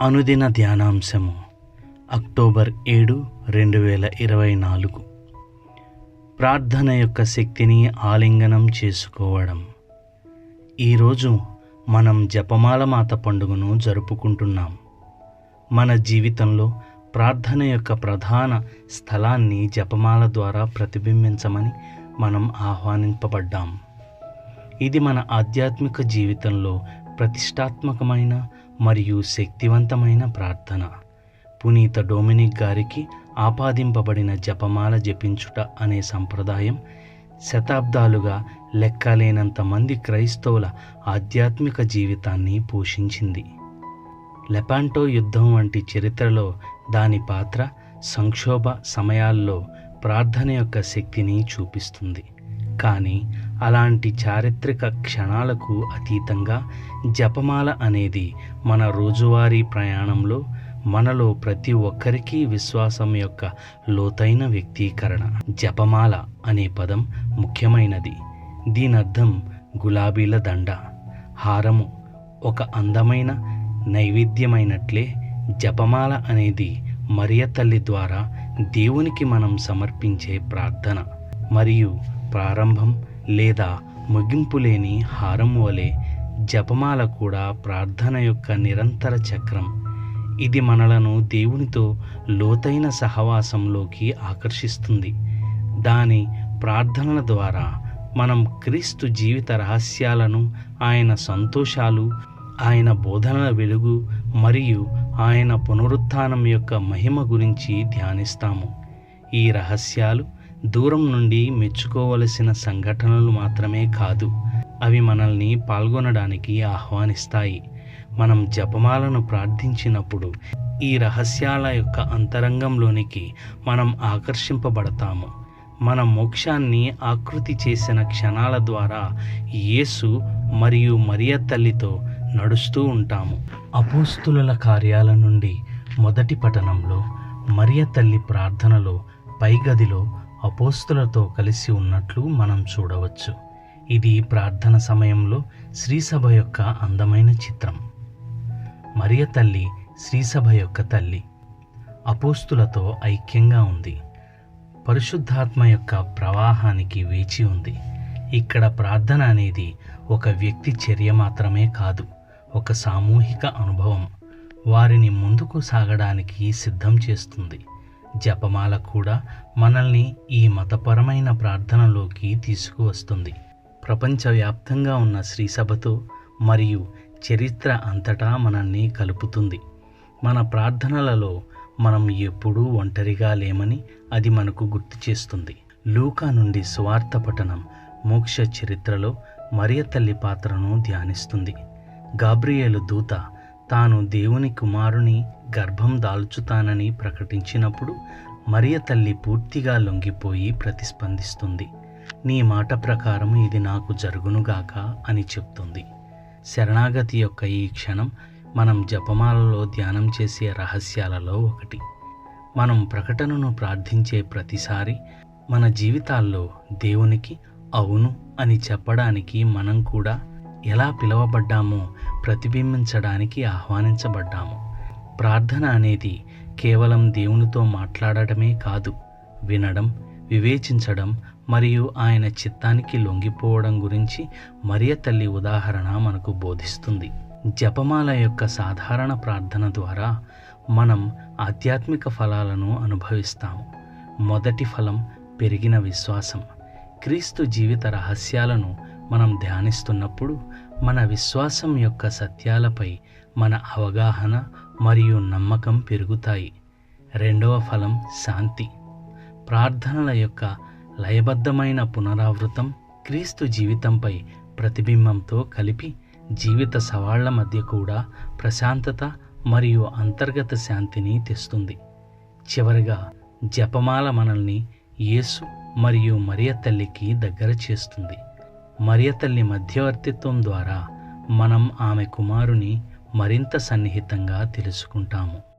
అనుదిన ధ్యానాంశము అక్టోబర్ ఏడు రెండు వేల ఇరవై నాలుగు. ప్రార్థన యొక్క శక్తిని ఆలింగనం చేసుకోవడం. ఈరోజు మనం జపమాల మాత పండుగను జరుపుకుంటున్నాం. మన జీవితంలో ప్రార్థన యొక్క ప్రధాన స్థలాన్ని జపమాల ద్వారా ప్రతిబింబించమని మనం ఆహ్వానింపబడ్డాం. ఇది మన ఆధ్యాత్మిక జీవితంలో ప్రతిష్టాత్మకమైన మరియు శక్తివంతమైన ప్రార్థన. పునీత డొమినిక్ గారికి ఆపాదింపబడిన జపమాల జపించుట అనే సంప్రదాయం శతాబ్దాలుగా లెక్కలేనంత మంది క్రైస్తవుల ఆధ్యాత్మిక జీవితాన్ని పోషించింది. లెపాంటో యుద్ధం వంటి చరిత్రలో దాని పాత్ర సంక్షోభ సమయాల్లో ప్రార్థన యొక్క శక్తిని చూపిస్తుంది. కానీ అలాంటి చారిత్రక క్షణాలకు అతీతంగా జపమాల అనేది మన రోజువారీ ప్రయాణంలో మనలో ప్రతి ఒక్కరికి విశ్వాసం యొక్క లోతైన వ్యక్తీకరణ. జపమాల అనే పదం ముఖ్యమైనది. దీనర్థం గులాబీల దండ. హారము ఒక అందమైన నైవేద్యమైనట్లే జపమాల అనేది మరియ తల్లి ద్వారా దేవునికి మనం సమర్పించే ప్రార్థన. మరియు ప్రారంభం లేదా ముగింపు లేని హారం వలె జపమాల కూడా ప్రార్థన యొక్క నిరంతర చక్రం. ఇది మనలను దేవునితో లోతైన సహవాసంలోకి ఆకర్షిస్తుంది. దాని ప్రార్థనల ద్వారా మనం క్రీస్తు జీవిత రహస్యాలను ఆయన సంతోషాలు ఆయన బోధనల వెలుగు మరియు ఆయన పునరుత్థానం యొక్క మహిమ గురించి ధ్యానిస్తాము. ఈ రహస్యాలు దూరం నుండి మెచ్చుకోవలసిన సంఘటనలు మాత్రమే కాదు అవి మనల్ని పాల్గొనడానికి ఆహ్వానిస్తాయి. మనం జపమాలను ప్రార్థించినప్పుడు ఈ రహస్యాల యొక్క అంతరంగంలోనికి మనం ఆకర్షింపబడతాము. మన మోక్షాన్ని ఆకృతి చేసిన క్షణాల ద్వారా యేసు మరియు మరియ తల్లితో నడుస్తూ ఉంటాము. అపోస్తుల కార్యాల నుండి మొదటి పఠనంలో మరియ తల్లి ప్రార్థనలో పైగదిలో అపోస్తులతో కలిసి ఉన్నట్లు మనం చూడవచ్చు. ఇది ప్రార్థన సమయంలో శ్రీసభ యొక్క అందమైన చిత్రం. మరియ తల్లి శ్రీసభ యొక్క తల్లి అపోస్తులతో ఐక్యంగా ఉంది. పరిశుద్ధాత్మ యొక్క ప్రవాహానికి వేచి ఉంది. ఇక్కడ ప్రార్థన అనేది ఒక వ్యక్తి చర్య మాత్రమే కాదు ఒక సామూహిక అనుభవం. వారిని ముందుకు సాగడానికి సిద్ధం చేస్తుంది. జపమాల కూడా మనల్ని ఈ మతపరమైన ప్రార్థనలోకి తీసుకువస్తుంది. ప్రపంచవ్యాప్తంగా ఉన్న శ్రీసభతో మరియు చరిత్ర అంతటా మనల్ని కలుపుతుంది. మన ప్రార్థనలలో మనం ఎప్పుడూ ఒంటరిగా లేమని అది మనకు గుర్తు చేస్తుంది. లూకా నుండి స్వార్థ పఠనం మోక్ష చరిత్రలో మరియ తల్లి పాత్రను ధ్యానిస్తుంది. గాబ్రియేలు దూత తాను దేవుని కుమారుని గర్భం దాల్చుతానని ప్రకటించినప్పుడు మరియ తల్లి పూర్తిగా లొంగిపోయి ప్రతిస్పందిస్తుంది. నీ మాట ప్రకారం ఇది నాకు జరుగునుగాక అని చెప్తుంది. శరణాగతి యొక్క ఈ క్షణం మనం జపమాలలో ధ్యానం చేసే రహస్యాలలో ఒకటి. మనం ప్రకటనను ప్రార్థించే ప్రతిసారి మన జీవితాల్లో దేవునికి అవును అని చెప్పడానికి మనం కూడా ఎలా పిలువబడ్డామో ప్రతిబింబించడానికి ఆహ్వానించబడ్డాము. ప్రార్థన అనేది కేవలం దేవునితో మాట్లాడటమే కాదు. వినడం వివేచించడం మరియు ఆయన చిత్తానికి లొంగిపోవడం గురించి మరియ తల్లి ఉదాహరణ మనకు బోధిస్తుంది. జపమాల యొక్క సాధారణ ప్రార్థన ద్వారా మనం ఆధ్యాత్మిక ఫలాలను అనుభవిస్తాము. మొదటి ఫలం పెరిగిన విశ్వాసం. క్రీస్తు జీవిత రహస్యాలను మనం ధ్యానిస్తున్నప్పుడు మన విశ్వాసం యొక్క సత్యాలపై మన అవగాహన మరియు నమ్మకం పెరుగుతాయి. రెండవ ఫలం శాంతి. ప్రార్థనల యొక్క లయబద్ధమైన పునరావృతం క్రీస్తు జీవితంపై ప్రతిబింబంతో కలిపి జీవిత సవాళ్ళ మధ్య కూడా ప్రశాంతత మరియు అంతర్గత శాంతిని తెస్తుంది. చివరిగా జపమాల మనల్ని యేసు మరియు మరియ తల్లికి దగ్గర చేస్తుంది. మరియ తల్లి మధ్యవర్తిత్వం ద్వారా మనం ఆమె కుమారుని మరింత సన్నిహితంగా తెలుసుకుంటాము.